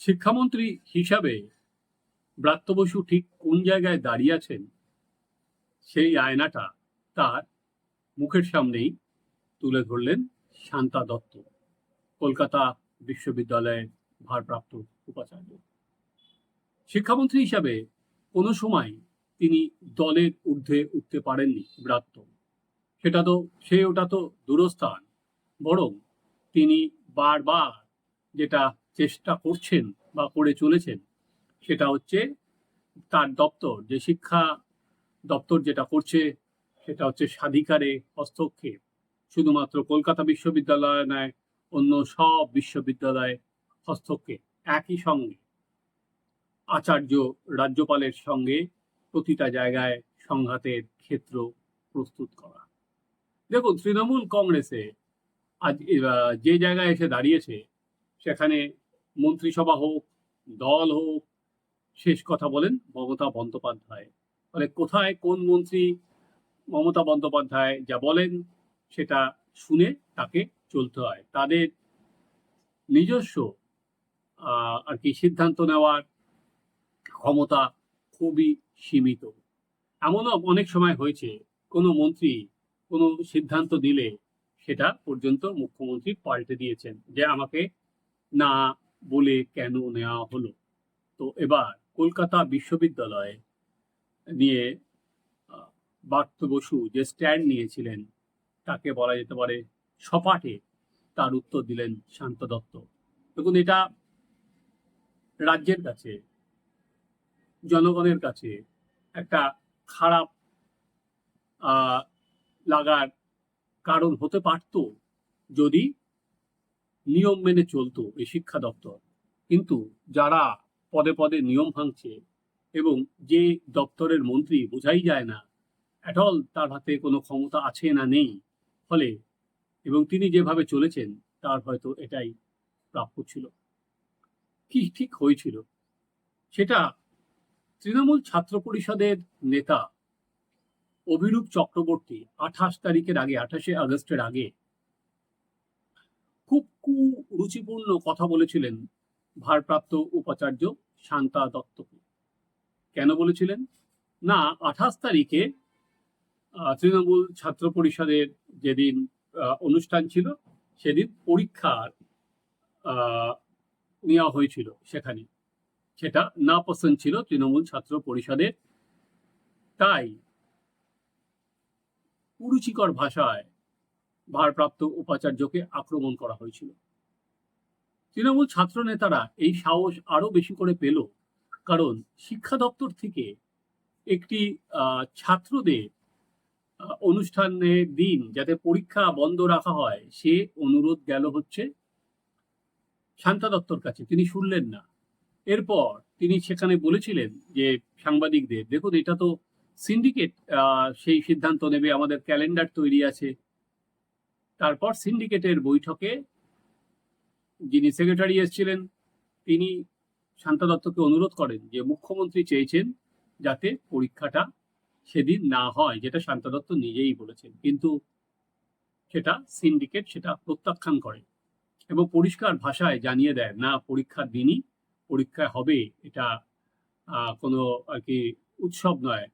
শিক্ষামন্ত্রী হিসাবে ব্রাত্য বসু ঠিক কোন জায়গায় দাঁড়িয়ে আছেন, সেই আয়নাটা তার মুখের সামনেই তুলে ধরলেন শান্তা দত্ত, কলকাতা বিশ্ববিদ্যালয়ের ভারপ্রাপ্ত উপাচার্য। শিক্ষামন্ত্রী হিসাবে কোনো সময় তিনি দলের ঊর্ধ্বে উঠতে পারেননি ব্রাত্য। সেটা তো, সে ওটা তো দূরস্থান, বরং তিনি বারবার যেটা চেষ্টা করছেন বা করে চলেছেন, সেটা হচ্ছে তার দপ্তর, যে শিক্ষা দপ্তর যেটা করছে, সেটা হচ্ছে স্বাধিকারে হস্তক্ষেপ। শুধুমাত্র কলকাতা বিশ্ববিদ্যালয় নয়, অন্য সব বিশ্ববিদ্যালয়ে হস্তক্ষেপ একই সঙ্গে। আচার্য রাজ্যপালের সঙ্গে প্রতিটা জায়গায় সংঘাতের ক্ষেত্র প্রস্তুত করা। দেখুন, তৃণমূল কংগ্রেসে আজ যে জায়গায় এসে দাঁড়িয়েছে, সেখানে মন্ত্রিসভা হোক, দল হোক, শেষ কথা বলেন মমতা বন্দ্যোপাধ্যায়। ফলে কোথায় কোন মন্ত্রী মমতা বন্দ্যোপাধ্যায় যা বলেন সেটা শুনে তাকে চলতে হয়। তাদের নিজস্ব আর কি সিদ্ধান্ত নেওয়ার ক্ষমতা খুবই সীমিত। এমনও অনেক সময় হয়েছে, কোনো মন্ত্রী কোনো সিদ্ধান্ত দিলে সেটা পর্যন্ত মুখ্যমন্ত্রী পাল্টে দিয়েছেন যে আমাকে না বলে কেন নেওয়া হলো? তো এবার কলকাতা বিশ্ববিদ্যালয়ে নিয়ে বার্থ বসু যে স্ট্যান্ড নিয়েছিলেন, তাকে বলা যেতে পারে সপাটে, তার উত্তর দিলেন শান্ত দত্ত। দেখুন, এটা রাজ্যের কাছে, জনগণের কাছে একটা খারাপ লাগার কারণ হতে পারত যদি নিয়ম মেনে চলতো এই শিক্ষা দপ্তর। কিন্তু যারা পদে পদে নিয়ম ভাঙছে এবং যে দপ্তরের মন্ত্রী বোঝাই যায় না অ্যাটল তার হাতে কোনো ক্ষমতা আছে না নেই, ফলে এবং তিনি যেভাবে চলেছেন, তার হয়তো এটাই প্রাপ্য ছিল। কি ঠিক হয়েছিল? সেটা তৃণমূল ছাত্র পরিষদের নেতা অভিরূপ চক্রবর্তী আঠাশ তারিখের আগে, আঠাশে আগস্টের আগে কুরুচিপূর্ণ কথা বলেছিলেন ভারপ্রাপ্ত উপাচার্য শান্তা দত্তকে কেন বলেছিলেন? না, আঠাশ তারিখে তৃণমূল ছাত্র পরিষদের যেদিন অনুষ্ঠান ছিল, সেদিন পরীক্ষার নেওয়া হয়েছিল সেখানে। সেটা না পছন্দ ছিল তৃণমূল ছাত্র পরিষদের। তাই কুরুচিকর ভাষায় ভারপ্রাপ্ত উপাচার্যকে আক্রমণ করা হয়েছিল। তৃণমূল ছাত্র নেতারা এই সাহস আরও বেশি করে পেল, কারণ শিক্ষা দপ্তর থেকে একটি ছাত্রদের অনুষ্ঠানের দিন যাতে পরীক্ষা বন্ধ রাখা হয়, সে অনুরোধ গেল হচ্ছে শান্তা দত্তর কাছে। তিনি শুনলেন না। এরপর তিনি সেখানে বলেছিলেন যে সাংবাদিকদের, দেখুন, এটা তো সিন্ডিকেট সেই সিদ্ধান্ত নেবে, আমাদের ক্যালেন্ডার তৈরি আছে। তারপর সিন্ডিকেটের বৈঠকে যিনি সেক্রেটারি এসেছিলেন, তিনি শান্তা দত্তকে অনুরোধ করেন যে মুখ্যমন্ত্রী চেয়েছেন যাতে পরীক্ষাটা সেদিন না হয়, যেটা শান্তা দত্ত নিজেই বলেছেন। কিন্তু সেটা সিন্ডিকেট সেটা প্রত্যাখ্যান করে এবং পরিষ্কার ভাষায় জানিয়ে দেয়, না, পরীক্ষার দিনই পরীক্ষা হবে। এটা কোনো আর কি উৎসব নয়।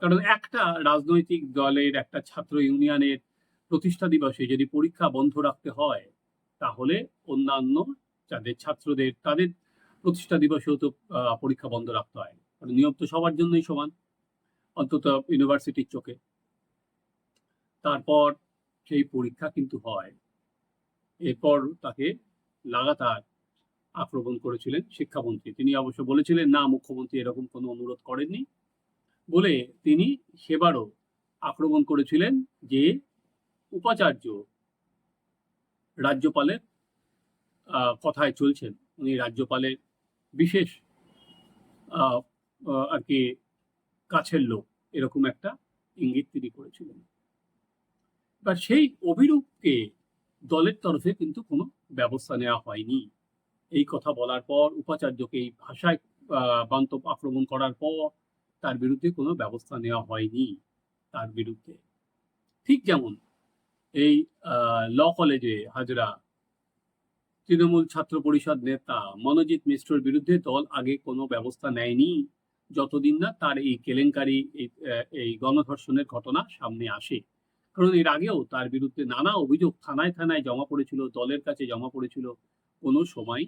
কারণ একটা রাজনৈতিক দলের, একটা ছাত্র ইউনিয়নের প্রতিষ্ঠা দিবসে যদি পরীক্ষা বন্ধ রাখতে হয় তাহলে অন্যান্য যাদের ছাত্রদের, তাদের প্রতিষ্ঠা দিবসেও তো পরীক্ষা বন্ধ রাখতে হয়। কারণ নিয়ম তো সবার জন্যই সমান, অন্তত ইউনিভার্সিটির চোখে। তারপর সেই পরীক্ষা কিন্তু হয়। এরপর তাকে লাগাতার আক্রমণ করেছিলেন শিক্ষামন্ত্রী। তিনি অবশ্য বলেছিলেন, না, মুখ্যমন্ত্রী এরকম কোনো অনুরোধ করেননি। বলে তিনি সেবারও আক্রমণ করেছিলেন যে উপাচার্য রাজ্যপালের কথায় চলছেন। উনি রাজ্যপালের বিশেষ আর কি কাছের লোক, এরকম একটা ইঙ্গিত তিনি করেছিলেন। এবার সেই অভিরূপকে দলের তরফে কিন্তু কোনো ব্যবস্থা নেওয়া হয়নি। এই কথা বলার পর, উপাচার্যকে এই ভাষায় বান্তব আক্রমণ করার পর তার বিরুদ্ধে কোনো ব্যবস্থা নেওয়া হয়নি তার বিরুদ্ধে। ঠিক যেমন এই ল কলেজে হাজরা তৃণমূল ছাত্র পরিষদ নেতা মনোজিৎ মিশ্রর বিরুদ্ধে দল আগে কোনো ব্যবস্থা নেয়নি। যতদিন না তার এই কেলেঙ্কারি, এই গণধর্ষণের ঘটনা সামনে আসে। কারণ এর আগেও তার বিরুদ্ধে নানা অভিযোগ থানায় থানায় জমা পড়েছিল, দলের কাছে জমা পড়েছিল। কোনো সময়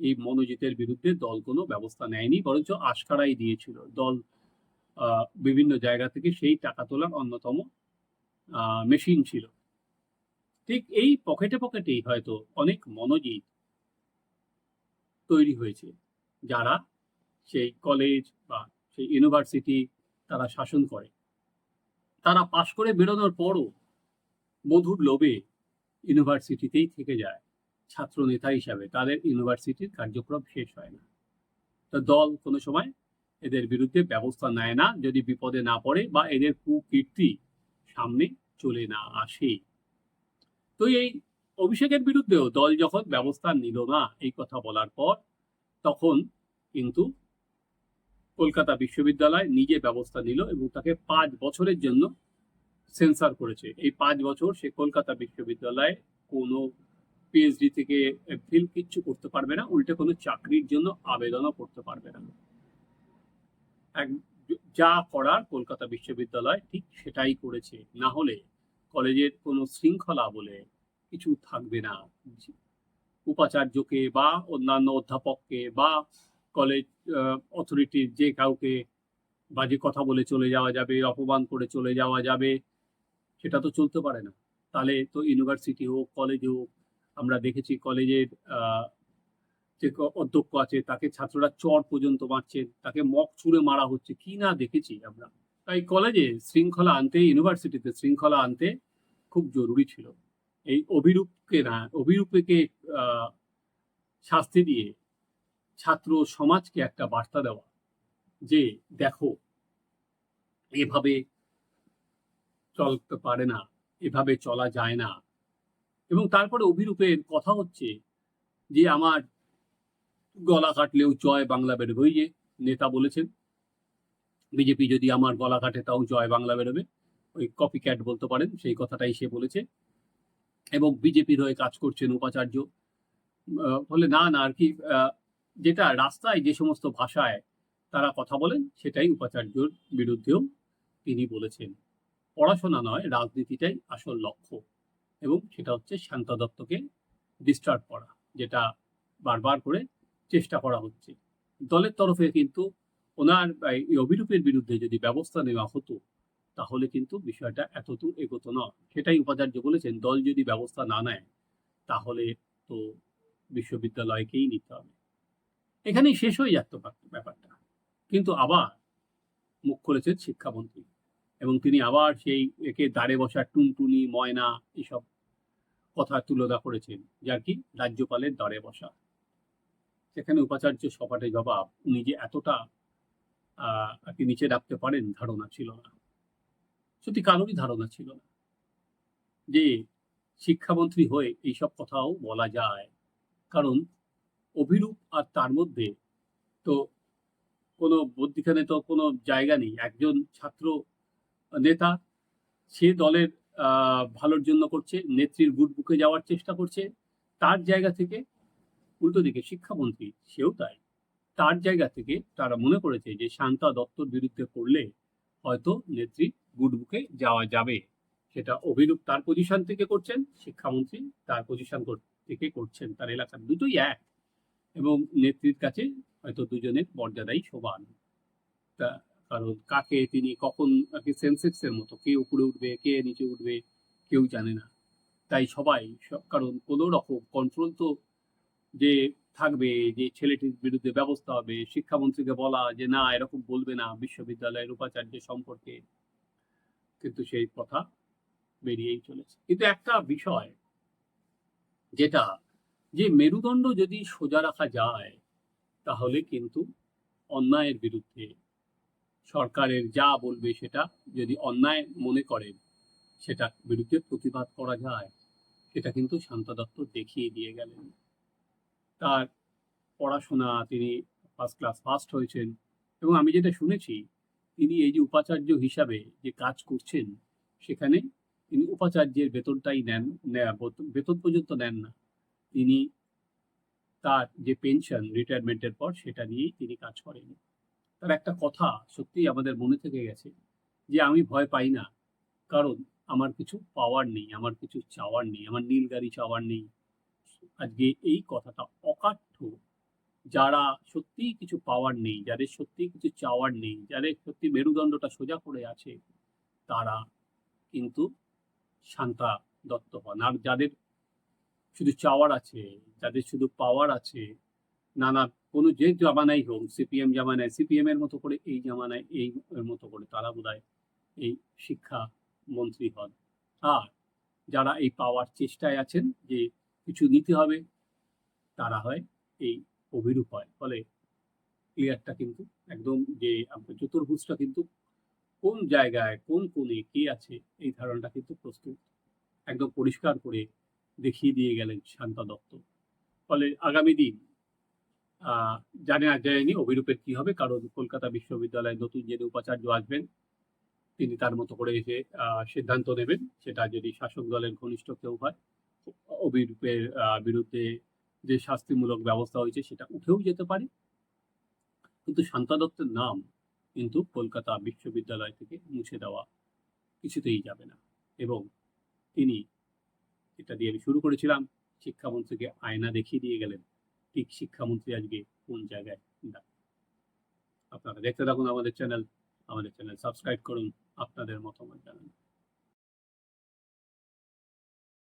এই মনোজিতের বিরুদ্ধে দল কোনো ব্যবস্থা নেয়নি, বরঞ্চ আশকারাই দিয়েছিল। দল বিভিন্ন জায়গা থেকে সেই টাকা তোলার অন্যতম মেশিন ছিল। ঠিক এই পকেটে পকেটেই হয়তো অনেক মনোজিৎ তৈরি হয়েছে, যারা সেই কলেজ বা সেই ইউনিভার্সিটি তারা শাসন করে। তারা পাশ করে বেরোনোর পরও মধুর লোভে ইউনিভার্সিটিতেই থেকে যায় ছাত্র নেতা হিসাবে। তাদের ইউনিভার্সিটির কার্যক্রম শেষ হয় না। তো দল কোনো সময় এদের বিরুদ্ধে ব্যবস্থা নেয় না, যদি বিপদে না পড়ে বা এদের কুকীর্তি সামনে চলে না আসে। তো এই অভিষেকের বিরুদ্ধেও দল যখন ব্যবস্থা নিল না এই কথা বলার পর, তখন কিন্তু কলকাতা বিশ্ববিদ্যালয় নিজে ব্যবস্থা নিল এবং তাকে পাঁচ বছরের জন্য সেন্সার করেছে। এই পাঁচ বছর সে কলকাতা বিশ্ববিদ্যালয়ে কোনো পিএইচডি থেকে ফিল কিচ্ছু করতে পারবে না, উল্টে কোনো চাকরির জন্য আবেদনও করতে পারবে না। যা করার কলকাতা বিশ্ববিদ্যালয় ঠিক সেটাই করেছে। না হলে কলেজের কোনো শৃঙ্খলা বলে কিছু থাকবে না। উপাচার্যকে বা অন্যান্য অধ্যাপককে বা কলেজ অথরিটির যে কাউকে বাজে কথা বলে চলে যাওয়া যাবে, অপমান করে চলে যাওয়া যাবে, সেটা তো চলতে পারে না। তাহলে তো ইউনিভার্সিটি হোক, কলেজ হোক, আমরা দেখেছি কলেজের যে অধ্যক্ষ আছে, তাকে ছাত্ররা চর পর্যন্ত মারছে, তাকে মক ছুঁড়ে মারা হচ্ছে, কি না দেখেছি আমরা। তাই কলেজে শৃঙ্খলা আনতে ইউনিভার্সিটিতে শৃঙ্খলা আনতে খুব জরুরি ছিল। এই অভিরূপকে না, অভিরূপকে শাস্তি দিয়ে ছাত্র সমাজকে একটা বার্তা দেওয়া যে, দেখো, এভাবে চলতে পারে না, এভাবে চলা যায় না। এবং তারপরে অভিরূপের কথা হচ্ছে যে, আমার গলা কাটলেও জয় বাংলা বেরোবে নেতা বলেছেন। বিজেপি যদি আমার গলা কাটে তাও জয় বাংলা বেরোবে, ওই কপি ক্যাট বলতে পারেন, সেই কথাটাই সে বলেছে। এবং বিজেপির হয়ে কাজ করছেন উপাচার্য। বলে না না, আর কি যেটা রাস্তায় যে সমস্ত ভাষায় তারা কথা বলেন, সেটাই উপাচার্যর বিরুদ্ধেও তিনি বলেছেন। পড়াশোনা নয়, রাজনীতিটাই আসল লক্ষ্য। এবং সেটা হচ্ছে শান্তা দত্তকে ডিস্টার্ব করা, যেটা বারবার করে চেষ্টা করা হচ্ছে। দলের তরফে কিন্তু ওনার, এই অভিরূপের বিরুদ্ধে যদি ব্যবস্থা নেওয়া হতো, তাহলে কিন্তু বিষয়টা এতদূর এগোতো না। সেটাই উপাচার্য বলেছেন, দল যদি ব্যবস্থা না নেয়, তাহলে তো বিশ্ববিদ্যালয়কেই নিতে হবে। এখানেই শেষ হয়ে যাচ্ছে ব্যাপারটা। কিন্তু আবার মুখ খুলেছেন শিক্ষামন্ত্রী এবং তিনি আবার সেই একে দাঁড়ে বসা টুনটুনি, ময়না এসব কথা তুলনা করেছেন, যার কি রাজ্যপালের দাঁড়ে বসা। সেখানে উপাচার্য সপাটে জবাব, উনি যে এতটা আর নিচে রাখতে পারেন, ধারণা ছিল না। সত্যি কারোরই ধারণা ছিল না। যে শিক্ষামন্ত্রী হয়ে এইসব কথাও বলা যায়, কারণ অভিরূপ আর তার মধ্যে তো কোনো বুদ্ধিখানে তো কোনো জায়গা নেই। একজন ছাত্র নেতা, সে দলের ভালোর জন্য করছে, নেত্রীর গুড বুকে যাওয়ার চেষ্টা করছে, তার জায়গা থেকে উল্টো দিকে শিক্ষামন্ত্রী, সেও তাই। তার জায়গা থেকে তারা মনে করেছে যে শান্তা দত্তর বিরুদ্ধে করলে হয়তো নেত্রী গুড বুকে যাওয়া যাবে। সেটা অভিরূপ তার পজিশন থেকে করছেন, শিক্ষামন্ত্রী তার পজিশন থেকে করছেন। তার এলাকার দুটোই এক এবং নেত্রীর কাছে হয়তো দুজনের মর্যাদাই সমান। তা কারণ কাকে তিনি কখন আর কি সেন্সেক্সের মতো, কে উপরে উঠবে, কে নিচে উঠবে, কেউ জানে না। তাই সবাই সব- কারণ কোনো রকম কন্ট্রোল তো যে থাকবে, যে ছেলেটির বিরুদ্ধে ব্যবস্থা হবে, শিক্ষামন্ত্রীকে বলা যে না, এরকম বলবে না বিশ্ববিদ্যালয়ের উপাচার্য সম্পর্কে। কিন্তু সেই কথা বেরিয়েই চলেছে। কিন্তু একটা বিষয় যেটা, যে মেরুদণ্ড যদি সোজা রাখা যায়, তাহলে কিন্তু অন্যায়ের বিরুদ্ধে সরকারের যা বলবে সেটা যদি অন্যায় মনে করেন সেটা বিরুদ্ধে প্রতিবাদ করা যায়, সেটা কিন্তু শান্ত দত্ত দেখিয়ে দিয়ে গেলেন। তার পড়াশোনা, তিনি ফার্স্ট ক্লাস ফার্স্ট হয়েছেন এবং আমি যেটা শুনেছি, তিনি এই যে উপাচার্য হিসাবে যে কাজ করছেন, সেখানে তিনি উপাচার্যের বেতনটাই নেন বেতন পর্যন্ত নেন না। তিনি তার যে পেনশন রিটায়ারমেন্টের পর সেটা নিয়েই তিনি কাজ করেন। তার একটা কথা সত্যিই আমাদের মনে থেকে গেছে যে আমি ভয় পাই না। কারণ আমার কিছু পাওয়ার নেই, আমার কিছু চাওয়ার নেই, আমার নীল গাড়ি চাওয়ার নেই। আজকে এই কথাটা অকাঠ্য। যারা সত্যিই কিছু পাওয়ার নেই, যাদের সত্যিই কিছু চাওয়ার নেই, যাদের সত্যি মেরুদণ্ডটা সোজা করে আছে, তারা কিন্তু শান্তা দত্ত হন। আর যাদের শুধু চাওয়ার আছে, যাদের শুধু পাওয়ার আছে, নানা কোনো যে জামানাই হোক, সিপিএম জামানায়, সিপিএম এর মতো করে এই জামানায়, এই এর মতো করে তারা বোধহয় এই শিক্ষা মন্ত্রী হন। আর যারা এই পাওয়ার চেষ্টায় আছেন যে কিছু নিতে হবে, তারা হয় এই অভিরূপ হয়। ফলে ক্লিয়ারটা কিন্তু একদম যে আপনার চতুর্ভুজটা কিন্তু কোন জায়গায়, কোন কোণে, কে আছে, এই ধারণাটা কিন্তু প্রস্তুত। একদম পরিষ্কার করে দেখিয়ে দিয়ে গেলেন শান্তা দত্ত। ফলে আগামী দিন জানে আর জানেনি অভিরূপের কি হবে, কারণ কলকাতা বিশ্ববিদ্যালয়ের নতুন যে উপাচার্য আসবেন, তিনি তার মতো করে এসে সিদ্ধান্ত নেবেন। সেটা যদি শাসক দলের ঘনিষ্ঠ কেউ হয় অভিরূপের বিরুদ্ধে যে শাস্তিমূলক ব্যবস্থা হয়েছে সেটা উঠেও যেতে পারে। কিন্তু শান্তা দত্তের নাম কিন্তু কলকাতা বিশ্ববিদ্যালয় থেকে মুছে দেওয়া কিছুতেই যাবে না। এবং তিনি এটা দিয়ে আমি শুরু করেছিলাম, শিক্ষামন্ত্রীকে আয়না দেখিয়ে দিয়ে গেলেন, ঠিক শিক্ষামন্ত্রী আজকে কোন জায়গায়। আপনারা দেখতে থাকুন আমাদের চ্যানেল আমাদের চ্যানেল সাবস্ক্রাইব করুন, আপনাদের মতামত জানান।